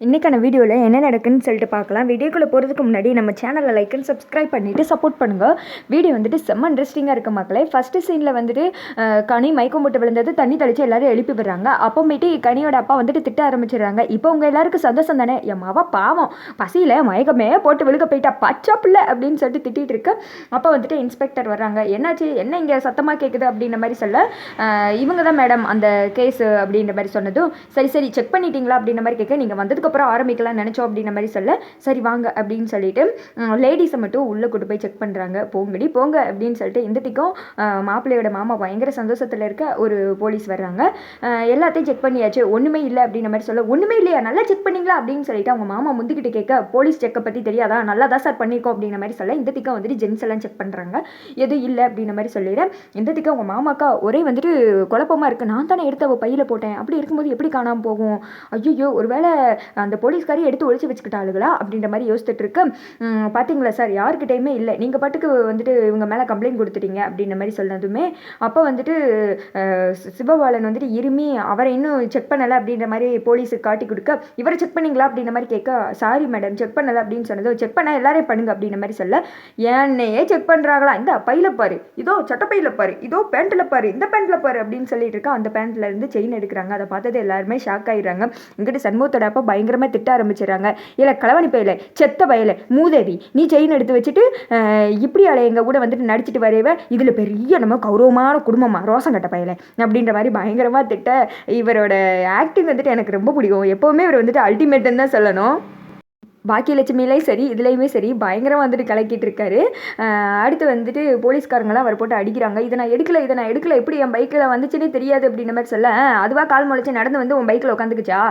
இன்றைக்கான வீடியோவில் என்ன நடக்குன்னு சொல்லிட்டு பார்க்கலாம். வீடியோக்குள்ளே போகிறதுக்கு முன்னாடி நம்ம சேனலை லைக் அண்ட் சப்ஸ்கிரைப் பண்ணிவிட்டு சப்போர்ட் பண்ணுங்கள் வீடியோ வந்துட்டு செம்ம இன்ட்ரெஸ்டிங்காக இருக்க மக்களே. ஃபஸ்ட்டு சீனில் வந்துட்டு கனி மயக்கம் போட்டு விழுந்தது. தண்ணி தெளித்து எல்லோரும் எழுப்பி விடுறாங்க. அப்போமேட்டு கனியோட அப்பா வந்துட்டு திட்ட ஆரம்பிச்சிடுறாங்க. இப்போ உங்கள் எல்லாருக்கும் சந்தோஷம் தானே? என் மாவா பாவம். பசியில் மயக்கமே போட்டு விழுக போயிட்டா பச்சை பிள்ளை அப்படின்னு சொல்லிட்டு திட்டிகிட்டு இருக்கு. அப்போ வந்துட்டு இன்ஸ்பெக்டர் வர்றாங்க. என்னாச்சு? என்ன இங்கே சத்தமாக கேட்குது அப்படின்ற மாதிரி சொல்ல இவங்க தான் மேடம் அந்த கேஸு அப்படின்ற மாதிரி சொன்னதும் சரி சரி செக் பண்ணிட்டீங்களா அப்படின்ற மாதிரி கேட்க நீங்கள் வந்தது அதுக்கப்புறம் ஆரம்பிக்கலாம் நினச்சோம் அப்படின்ற மாதிரி சொல்ல சரி வாங்க அப்படின்னு சொல்லிட்டு லேடிஸை மட்டும் உள்ளே கூட்டு போய் செக் பண்ணுறாங்க போங்கடி போங்க அப்படின்னு சொல்லிட்டு இந்த திக்கும் மாப்பிள்ளையோட மாமா பயங்கர சந்தோஷத்தில் இருக்க ஒரு போலீஸ் வர்றாங்க. எல்லாத்தையும் செக் பண்ணியாச்சு. ஒன்றுமே இல்லை அப்படின்ற மாதிரி சொல்ல ஒன்றுமே இல்லையா? நல்லா செக் பண்ணீங்களா? அப்படின்னு சொல்லிட்டு அவங்க மாமா முந்திக்கிட்டு கேட்க போலீஸ் செக்கை பற்றி தெரியாதா? நல்லா தான் சார் பண்ணியிருக்கோம் அப்படின்ற மாதிரி சொல்ல இந்த திக்கம் வந்துட்டு ஜென்ஸ் எல்லாம் செக் பண்ணுறாங்க எதுவும் இல்லை அப்படின்ற மாதிரி சொல்லிடுறேன் இந்த திக்கா அவங்க மாமாக்கா ஒரே வந்துட்டு குழப்பமாக இருக்குது நான் தானே எடுத்து அவள் பையில் போட்டேன். அப்படி இருக்கும்போது எப்படி காணாமல் போகும்? ஐயோ ஒருவேளை அந்த போலீஸ்காரி எடுத்து ஒழிச்சு வச்சுக்கிட்டாளுகளா அப்படின்ற மாதிரி யோசிச்சுட்டு இருக்கு பார்த்தீங்களா சார்? யாருக்கிட்டையுமே இல்லை. நீங்கள் பாட்டுக்கு வந்துட்டு இவங்க மேலே கம்ப்ளைண்ட் கொடுத்துட்டீங்க அப்படின்ற மாதிரி சொன்னதுமே அப்போ வந்துட்டு சிவபாலன் வந்துட்டு இருமி அவரை இன்னும் செக் பண்ணலை அப்படின்ற மாதிரி போலீஸுக்கு காட்டி கொடுக்க இவரை செக் பண்ணீங்களா? அப்படின்ற மாதிரி கேட்க சாரி மேடம் செக் பண்ணலை அப்படின்னு சொன்னது. செக் பண்ண எல்லாரையும் பண்ணுங்க அப்படின்ற மாதிரி சொல்ல என்னையே செக் பண்ணுறாங்களா இந்த பையில பாரு. இதோ சட்டப்பையில பாரு. இதோ பேண்ட்டில் பாரு. இந்த பேண்ட்டில் பாரு அப்படின்னு சொல்லிட்டு இருக்கா. அந்த பேண்ட்ல இருந்து செயின் எடுக்கிறாங்க. அதை பார்த்தது எல்லாருமே ஷாக் ஆயிடுறாங்க. இங்கிட்டு சண்முகத்தோட அப்பா பயங்கரமாக திட்ட ஆரம்பிச்சிடுறாங்க. இல்லை களவணி பயில செத்த பயல மூதேவி நீ செயின் எடுத்து வச்சுட்டு இப்படி அலை எங்கள் கூட வந்துட்டு நடிச்சிட்டு வரையவ இதில் பெரிய நம்ம கௌரவமான குடும்பமாக ரோசங்கட்ட பயல அப்படின்ற மாதிரி பயங்கரமாக திட்ட இவரோட ஆக்டிங் வந்துட்டு எனக்கு ரொம்ப பிடிக்கும். எப்போவுமே இவர் வந்துட்டு அல்டிமேட்டுன்னு தான் சொல்லணும். பாக்கியலட்சுமியிலையும் சரி இதுலேயுமே சரி பயங்கரமாக வந்துட்டு கலக்கிட்டு இருக்காரு. அடுத்து வந்துட்டு போலீஸ்காரங்களாம் அவர் போட்டு அடிக்கிறாங்க. இதை நான் எடுக்கல இதை நான் எடுக்கல எப்படி என் பைக்கில் வந்துச்சுன்னே தெரியாது அப்படின்ற மாதிரி சொல்ல அதுவாக கால் முளைச்சி நடந்து வந்து உன் பைக்கில் உட்காந்துக்குச்சா?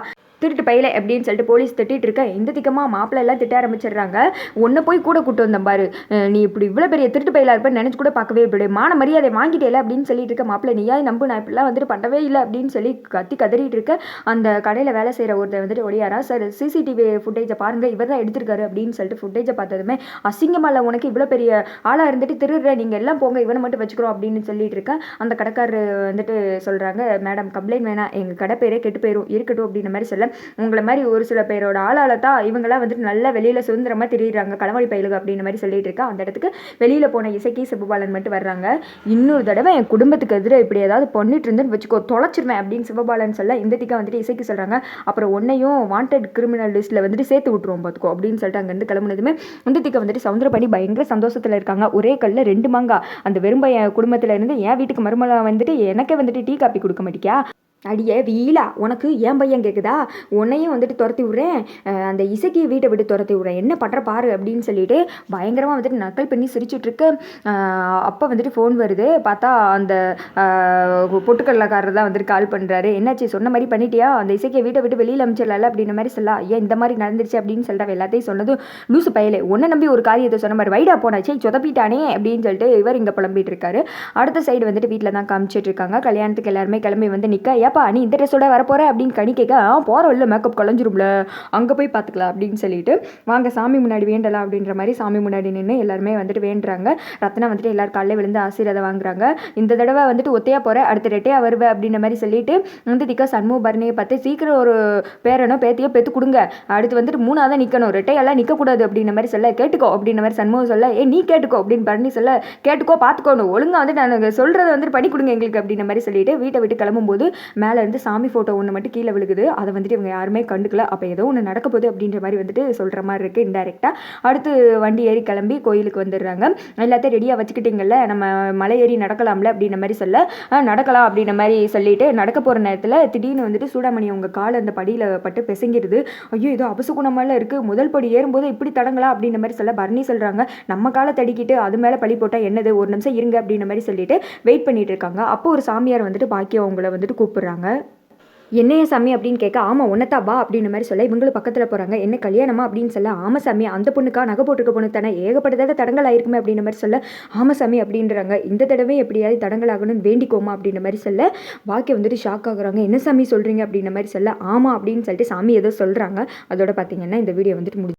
திருட்டு பையில அப்படின்னு சொல்லிட்டு போலீஸ் திட்டிட்டு இருக்க இந்த திக்கமாக மாப்பிள்ள எல்லாம் திட்ட ஆரம்பிச்சிடுறாங்க. ஒன்றை போய் கூட கூட்டு வந்தேன் பாரு. நீ இப்படி இவ்வளோ பெரிய திருட்டு பையில இருப்பேன் நினச்சி கூட பார்க்கவே இப்படி மான மரியாதை வாங்கிட்டேல அப்படின்னு சொல்லிட்டு இருக்க மாப்பிள்ள நீயா நம்பு? நான் இப்படிலாம் வந்துட்டு பண்ணவே இல்லை அப்படின்னு சொல்லி கத்தி கதறிட்டு இருக்க அந்த கடையில் வேலை செய்கிற ஒருத்தர் வந்துட்டு ஒடியாரா? சார் சிசிடிவி ஃபுட்டேஜை பாருங்க இவர் தான் எடுத்திருக்காரு அப்படின்னு சொல்லிட்டு ஃபுட்டேஜை பார்த்ததுமே அசிங்கமால இல்லை உனக்கு இவ்வளோ பெரிய ஆளாக இருந்துட்டு திருடுற நீங்கள் எல்லாம் போங்க இவனை மட்டும் வச்சுக்கிறோம் அப்படின்னு சொல்லிட்டு இருக்கேன் அந்த கடைக்காரர் வந்துட்டு சொல்கிறாங்க மேடம் கம்ப்ளைண்ட் வேணாம் எங்கள் கடை பேரே கெட்டு போயிடும் இருக்கட்டும் அப்படின்ற மாதிரி சொல்ல உங்களை மாதிரி ஒரு சில பேரோட ஆளால தான் வந்துட்டு நல்லா வெளியில் சுதந்திரமாக திரியிறாங்க. களவாடி பயிலுக அப்படின்ற மாதிரி சொல்லிட்டு இருக்கா. அந்த இடத்துக்கு வெளியில் போன இசைக்கி சிவபாலன் மட்டும் வர்றாங்க. இன்னொரு தடவை என் குடும்பத்துக்கு எதிராக இப்படி ஏதாவது பண்ணிட்டு இருந்துன்னு வச்சுக்கோ தொலைச்சிருவேன் அப்படின்னு சிவபாலன் சொல்ல இந்த திக்கா வந்துட்டு இசைக்கு சொல்கிறாங்க அப்புறம் ஒன்னையும் வாண்டட் கிரிமினல் லிஸ்ட்டில் வந்துட்டு சேர்த்து விட்ருவோம் பார்த்துக்கோ அப்படின்னு சொல்லிட்டு அங்கேருந்து கிளம்புனதுமே இந்த திக்கா வந்துட்டு சவுந்தரபாணி பயங்கர சந்தோஷத்தில் இருக்காங்க. ஒரே கல்ல ரெண்டு மாங்கா. அந்த வெறும்பைய குடும்பத்தில் இருந்து என் வீட்டுக்கு மருமலா வந்துட்டு எனக்கே வந்துட்டு டீ காப்பி கொடுக்க மாட்டியா அடியே வீலா உனக்கு ஏன் பையன் கேட்குதா உன்னையும் வந்துட்டு துரத்தி விட்றேன். அந்த இசைக்கு வீட்டை விட்டு துரத்தி விட்றேன். என்ன பண்ணுற பாரு அப்படின்னு சொல்லிட்டு பயங்கரமாக வந்துட்டு நக்கல் பண்ணி சிரிச்சிட்டு அப்போ வந்துட்டு ஃபோன் வருது. பார்த்தா அந்த பொட்டுக்கடலக்காரர் தான் வந்துட்டு கால் பண்ணுறாரு என்னாச்சு சொன்ன மாதிரி பண்ணிட்டியா? அந்த இசைக்கு வீட்டை விட்டு வெளியில் அமிச்சிடல அப்படின்ற மாதிரி சொல்லலாம் ஏன் இந்த மாதிரி நடந்துருச்சு அப்படின்னு சொல்லிட்டு எல்லாத்தையும் சொன்னதும் லூசு பயலே. உன்னை நம்பி ஒரு காரியத்தை சொன்ன மாதிரி வைடா போனாச்சே சொதப்பிட்டானே அப்படின்னு சொல்லிட்டு இவர் இங்கே புலம்பிட்டு இருக்காரு. அடுத்த சைடு வந்துட்டு வீட்டில் தான் காமிச்சிட்டு இருக்காங்க. கல்யாணத்துக்கு எல்லாருமே கிளம்பி வந்து நிற்க ஏப்பா நீ இந்த ட்ரெஸ்ஸோட வரப்போற அப்படின்னு கனி கேட்க ஆ போகிறோம் இல்லை மேக்கப் கலைஞ்சிரும்ல அங்கே போய் பார்த்துக்கலாம் அப்படின்னு சொல்லிட்டு வாங்க சாமி முன்னாடி வேண்டலாம் அப்படின்ற மாதிரி சாமி முன்னாடி நின்று எல்லாருமே வந்துட்டு வேண்டுறாங்க. ரத்னா வந்துட்டு எல்லாரும் காலையில் விழுந்து ஆசீர்வாதம் வாங்குறாங்க. இந்த தடவை வந்துட்டு ஒத்தையாக போகிற அடுத்த ரெட்டையாக வருவ அப்படின்ற மாதிரி சொல்லிட்டு வந்து திக்கா சண்முக பரணியை பார்த்து சீக்கிரம் ஒரு பேரனோ பேத்தியோ பேத்து கொடுங்க. அடுத்து வந்துட்டு மூணாவது நிற்கணும் ரெட்டையெல்லாம் நிற்கக்கூடாது அப்படின்ற மாதிரி சொல்ல கேட்டுக்கோ அப்படின்ற மாதிரி சண்முகம் சொல்ல ஏ நீ கேட்டுக்கோ அப்படின்னு பரணி சொல்ல கேட்டுக்கோ பார்த்துக்கோணும் ஒழுங்காக வந்து நான் சொல்கிறத வந்துட்டு பண்ணி கொடுங்க எங்களுக்கு அப்படின்ற மாதிரி சொல்லிட்டு வீட்டை விட்டு கிளம்பும்போது மேலே இருந்து சாமி ஃபோட்டோ ஒன்று மட்டும் கீழே விழுகுது. அதை வந்துட்டு இவங்க யாருமே கண்டுக்கல. அப்போ ஏதோ ஒன்று நடக்க போகுது அப்படின்ற மாதிரி வந்துட்டு சொல்கிற மாதிரி இருக்குது இன்டெரக்டாக அடுத்து வண்டி ஏறி கிளம்பி கோயிலுக்கு வந்துடுறாங்க. எல்லாத்தையும் ரெடியாக வச்சுக்கிட்டீங்கல்ல நம்ம மலை ஏறி நடக்கலாம்ல அப்படின்ற மாதிரி சொல்ல நடக்கலாம் அப்படின்ற மாதிரி சொல்லிட்டு நடக்க போகிற நேரத்தில் திடீர்னு வந்துட்டு சூடாமணி அவங்க கால் அந்த படியில் பட்டு பிசங்கிடுது ஐயோ ஏதோ அபசுகுணமெல்லாம் இருக்குது முதல் படி ஏறும்போது இப்படி தடங்களா அப்படின்ற மாதிரி சொல்ல பரணி சொல்கிறாங்க நம்ம காலை தடிக்கிட்டு அது மேலே பழி போட்டால் என்னது? ஒரு நிமிஷம் இருங்க அப்படின்ற மாதிரி சொல்லிட்டு வெயிட் பண்ணிட்டு இருக்காங்க. அப்போ ஒரு சாமியார் வந்துட்டு பாக்கி அவங்கள வந்துட்டு கூப்பிட்றாங்க. என்னைய சாமி அப்படின்னு கேட்க ஆமாம் ஒன்னத்தா வா அப்படின்ற மாதிரி சொல்ல இவங்களும் பக்கத்தில் போகிறாங்க என்ன கல்யாணமா அப்படின்னு சொல்ல ஆமா சாமி அந்த பொண்ணுக்கா நகை போட்டிருக்க பொண்ணு தானே ஏகப்பட்டதாக தடங்கள் ஆயிருக்குமே அப்படின்ற மாதிரி சொல்ல ஆமா சாமி அப்படின்றாங்க. இந்த தடவை எப்படியாவது தடங்கள் ஆகணும்னு வேண்டிக்கோமா அப்படின்ற மாதிரி சொல்ல வாக்கி வந்துட்டு ஷாக் ஆகுறாங்க. என்ன சாமி சொல்கிறீங்க அப்படின்ற மாதிரி சொல்ல ஆமாம் அப்படின்னு சொல்லிட்டு சாமி ஏதோ சொல்கிறாங்க அதோட பார்த்தீங்கன்னா இந்த வீடியோ வந்துட்டு முடிஞ்சு